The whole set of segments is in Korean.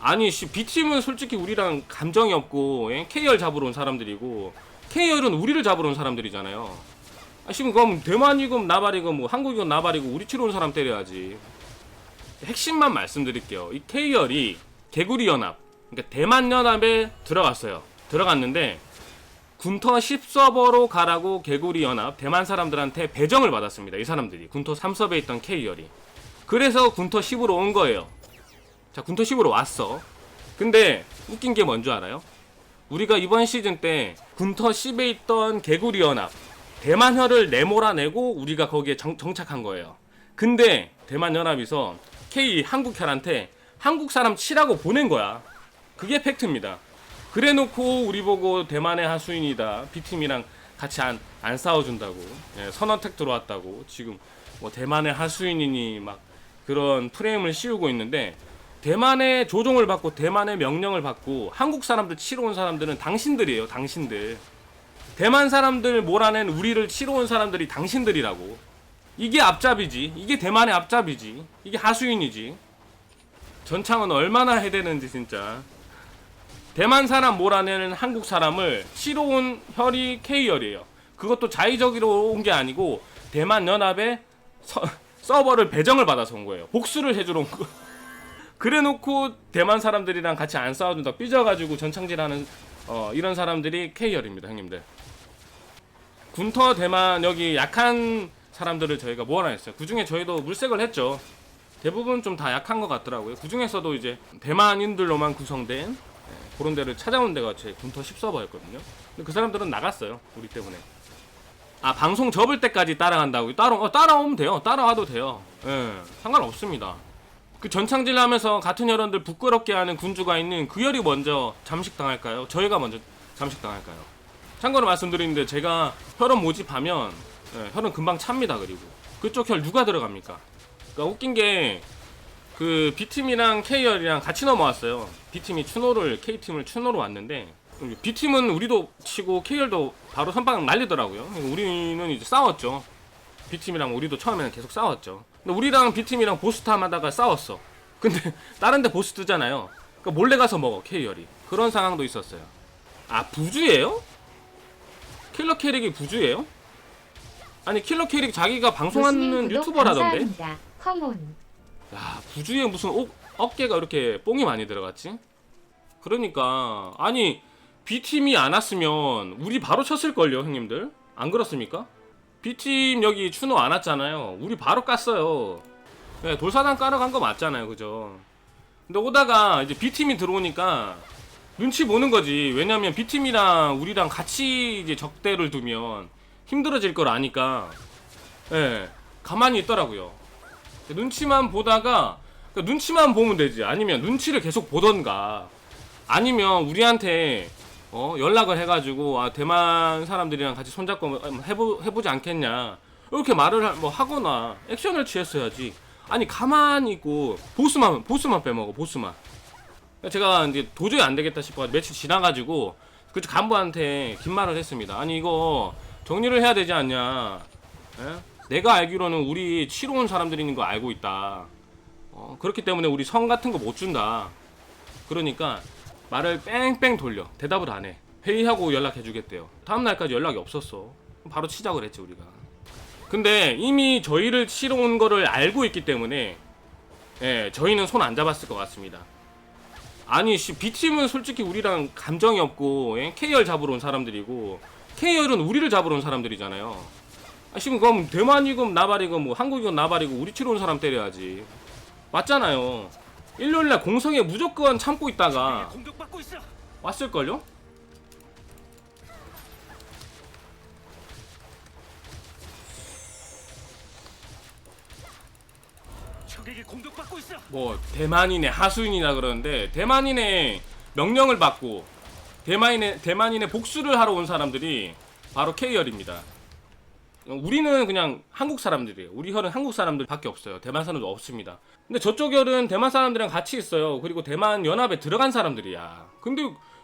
아니 씨 B팀은 솔직히 우리랑 감정이 없고 예? K열 잡으러 온 사람들이고 K열은 우리를 잡으러 온 사람들이잖아요. 아 지금 그럼 대만이건 나발이건 뭐 한국이건 나발이고 우리 치러 온 사람 때려야지. 핵심만 말씀드릴게요. 이 K열이 개구리 연합 그러니까 대만 연합에 들어갔어요. 들어갔는데 군터 10서버로 가라고 개구리 연합 대만 사람들한테 배정을 받았습니다. 이 사람들이. 군터 3서버에 있던 K열이. 그래서 군터 10으로 온 거예요 자, 군토 10으로 왔어. 근데 웃긴 게 뭔 줄 알아요? 우리가 이번 시즌 때 군터 10에 있던 개구리 연합 대만혈을 내몰아내고 우리가 거기에 정, 정착한 거예요. 근데 대만 연합에서 K 한국혈한테 한국 사람 치라고 보낸 거야. 그게 팩트입니다. 그래 놓고 우리 보고 대만의 하수인이다. B팀이랑 같이 안, 안 싸워준다고. 예, 선언택 들어왔다고. 지금 뭐 대만의 하수인이니 막 그런 프레임을 씌우고 있는데 대만의 조종을 받고 대만의 명령을 받고 한국 사람들 치러 온 사람들은 당신들이에요. 당신들. 대만 사람들 몰아낸 우리를 치러 온 사람들이 당신들이라고. 이게 앞잡이지. 이게 대만의 앞잡이지. 이게 하수인이지. 전창은 얼마나 해대는지 진짜. 대만 사람 몰아내는 한국 사람을 치러 온 혈이 K열이에요. 그것도 자의적으로 온 게 아니고 대만 연합에 서, 서버를 배정을 받아서 온 거예요. 복수를 해주러 온 거. 그래놓고 대만 사람들이랑 같이 안 싸워준다. 삐져가지고 전창질하는 어, 이런 사람들이 K열입니다 형님들. 군터 대만 여기 약한 사람들을 저희가 모아놨어요. 그 중에 저희도 물색을 했죠. 대부분 좀 다 약한 것 같더라고요. 그 중에서도 이제 대만인들로만 구성된 예, 그런 데를 찾아온 데가 제 군터 10서버였거든요. 근데 그 사람들은 나갔어요 우리 때문에. 아 방송 접을 때까지 따라간다고 따라 어, 따라오면 돼요. 따라와도 돼요. 예 상관없습니다 그 전창질 하면서 같은 혈원들 부끄럽게 하는 군주가 있는 그 혈이 먼저 잠식당할까요? 저희가 먼저 잠식당할까요? 참고로 말씀드리는데 제가 혈원 모집하면 예, 혈원 금방 찹니다 그리고 그쪽 혈 누가 들어갑니까? 그러니까 웃긴 게 그 B팀이랑 K열이랑 같이 넘어왔어요 B팀이 추노를 K팀을 추노로 왔는데 B팀은 우리도 치고 K열도 바로 선방 날리더라고요 우리는 이제 싸웠죠 B팀이랑 우리도 처음에는 계속 싸웠죠. 근데 우리랑 B팀이랑 보스탐 하다가 싸웠어. 근데 다른 데 보스 뜨잖아요. 그러니까 몰래 가서 먹어, K열이. 그런 상황도 있었어요. 아, 부주예요? 킬러 캐릭이 부주예요? 아니, 킬러 캐릭 자기가 방송하는 유튜버라던데? 컴온. 야, 부주에 무슨 어, 어깨가 이렇게 뽕이 많이 들어갔지? 그러니까 아니 B팀이 안 왔으면 우리 바로 쳤을걸요, 형님들? 안 그렇습니까? B팀 여기 추노 안 왔잖아요. 우리 바로 깠어요. 네, 돌사단 깔아 간 거 맞잖아요. 그죠? 근데 오다가 이제 B팀이 들어오니까 눈치 보는 거지. 왜냐면 B팀이랑 우리랑 같이 이제 적대를 두면 힘들어질 걸 아니까. 예, 가만히 있더라고요. 눈치만 보다가 그러니까 눈치만 보면 되지. 아니면 눈치를 계속 보던가. 아니면 우리한테 어 연락을 해가지고 아 대만 사람들이랑 같이 손잡고 해보 해보지 않겠냐 이렇게 말을 하, 뭐 하거나 액션을 취했어야지. 아니 가만히 있고 보스만 보스만 빼먹어 보스만. 제가 이제 도저히 안 되겠다 싶어 며칠 지나가지고 그 간부한테 긴 말을 했습니다. 아니 이거 정리를 해야 되지 않냐? 예? 내가 알기로는 우리 치러 온 사람들이 있는 거 알고 있다. 어, 그렇기 때문에 우리 성 같은 거 못 준다. 그러니까 말을 뺑뺑 돌려 대답을 안 해. 회의하고 연락해 주겠대요. 다음 날까지 연락이 없었어. 바로 시작을 했지 우리가. 근데 이미 저희를 치러 온 거를 알고 있기 때문에 예, 저희는 손 안 잡았을 것 같습니다. 아니 씨 B팀은 솔직히 우리랑 감정이 없고 예? K열 잡으러 온 사람들이고 K열은 우리를 잡으러 온 사람들이잖아요. 아, 지금 그럼 대만이건 나발이건 뭐 한국이건 나발이고 우리 치러 온 사람 때려야지. 맞잖아요. 일요일날 공성에 무조건 참고 있다가. 왔을걸요? 뭐 대만인의 하수인이라 그러는데 대만인의 명령을 받고 대만인의 대만인의 복수를 하러 온 사람들이 바로 K열입니다. 우리는 그냥 한국 사람들이에요. 우리 혈은 한국 사람들밖에 없어요. 대만 사람도 없습니다. 근데 저쪽 혈은 대만 사람들이랑 같이 있어요. 그리고 대만 연합에 들어간 사람들이야. 근데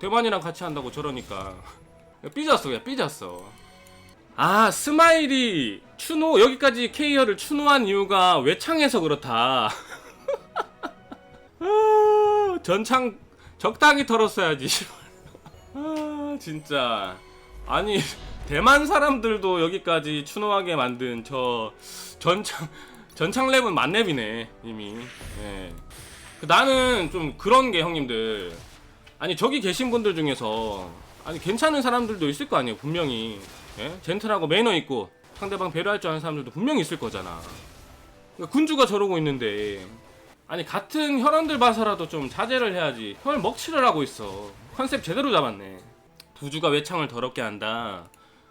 대만이랑 같이 한다고 저러니까 삐졌어, 그냥 삐졌어. 아 스마일이 추노 여기까지 K열을 추노한 이유가 외창에서 그렇다. 아, 전창 적당히 털었어야지. 아 진짜 아니 대만 사람들도 여기까지 추노하게 만든 저 전창 전창 랩은 만렙이네 이미. 예. 그 나는 좀 그런 게 형님들 아니 저기 계신 분들 중에서 아니 괜찮은 사람들도 있을 거 아니에요 분명히 예? 젠틀하고 매너 있고 상대방 배려할 줄 아는 사람들도 분명히 있을 거잖아 그러니까 군주가 저러고 있는데 아니 같은 혈원들 봐서라도 좀 자제를 해야지 혈 먹칠을 하고 있어 컨셉 제대로 잡았네 부주가 외창을 더럽게 한다.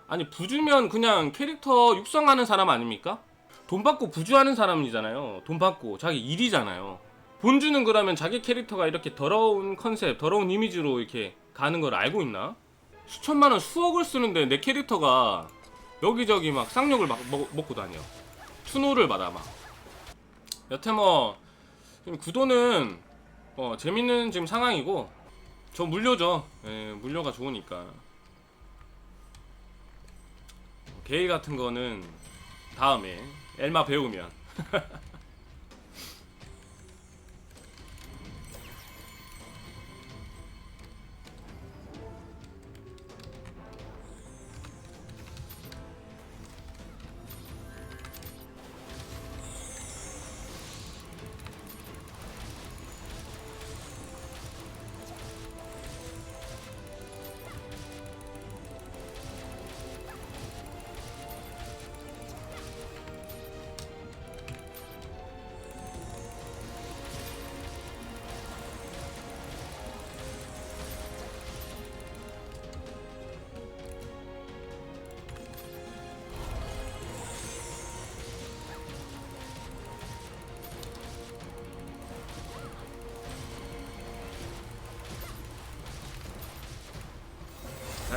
아니 부주면 그냥 캐릭터 육성하는 사람 아닙니까? 돈 받고 부주하는 사람이잖아요. 돈 받고 자기 일이잖아요. 본주는 그러면 자기 캐릭터가 이렇게 더러운 컨셉 더러운 이미지로 이렇게 가는 걸 알고 있나? 수천만 원 수억을 쓰는데 내 캐릭터가 여기저기 막 쌍욕을 막 먹, 먹고 다녀. 추노를 받아 막. 여태 뭐 구도는 어, 재밌는 지금 상황이고 저 물려줘. 예, 물려가 좋으니까. 게일 같은 거는 다음에 엘마 배우면.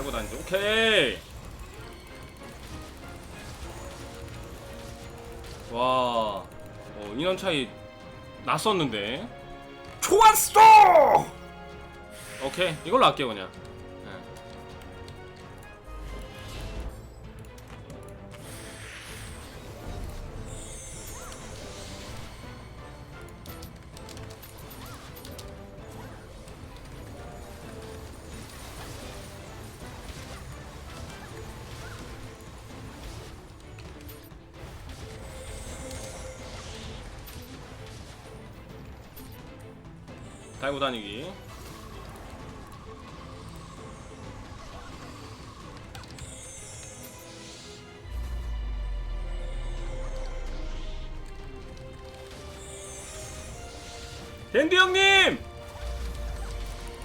달고 다니죠. 오케이. 와, 어, 인원 차이 났었는데. 좋았어! 오케이, 이걸로 할게요 그냥. 달고 다니기. 댄디 형님!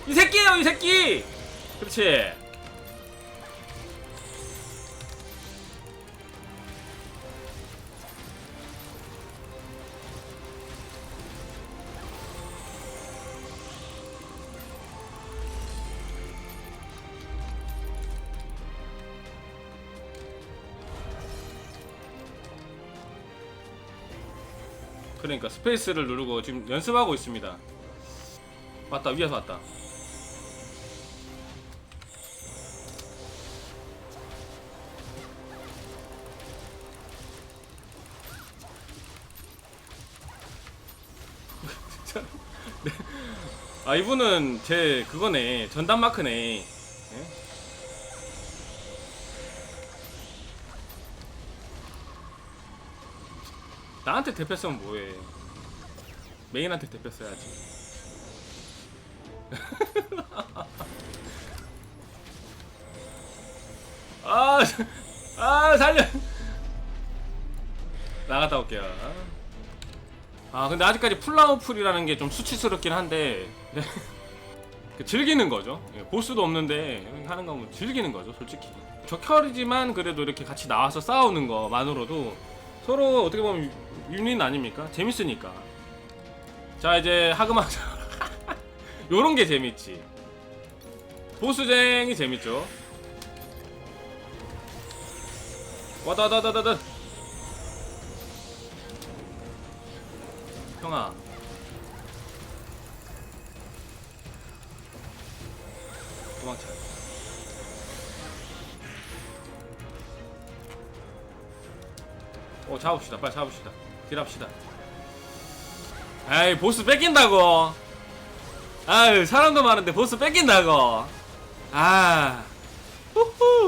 이 새끼예요, 이 새끼! 그렇지. 그러니까 스페이스를 누르고 지금 연습하고 있습니다. 왔다 위에서 왔다. 네. 아 이분은 제 그거네 전담 마크네. 나한테 대패 쓰면 뭐해? 메인한테 대패 써야지. 아, 아 살려. 나갔다 올게요. 아 근데 아직까지 플라우풀이라는 게 좀 수치스럽긴 한데 네. 그 즐기는 거죠. 예, 보스도 없는데 하는 거면 즐기는 거죠, 솔직히. 적혈이지만 그래도 이렇게 같이 나와서 싸우는 거만으로도 서로 어떻게 보면 윈윈 아닙니까? 재밌으니까. 자 이제 하그마 요런 게 재밌지. 보스쟁이 재밌죠. 와다다다다다. 형아. 어 잡읍시다. 빨리 잡읍시다. 딜합시다. 에이 보스 뺏긴다고. 아유 사람도 많은데 보스 뺏긴다고. 아. 후후.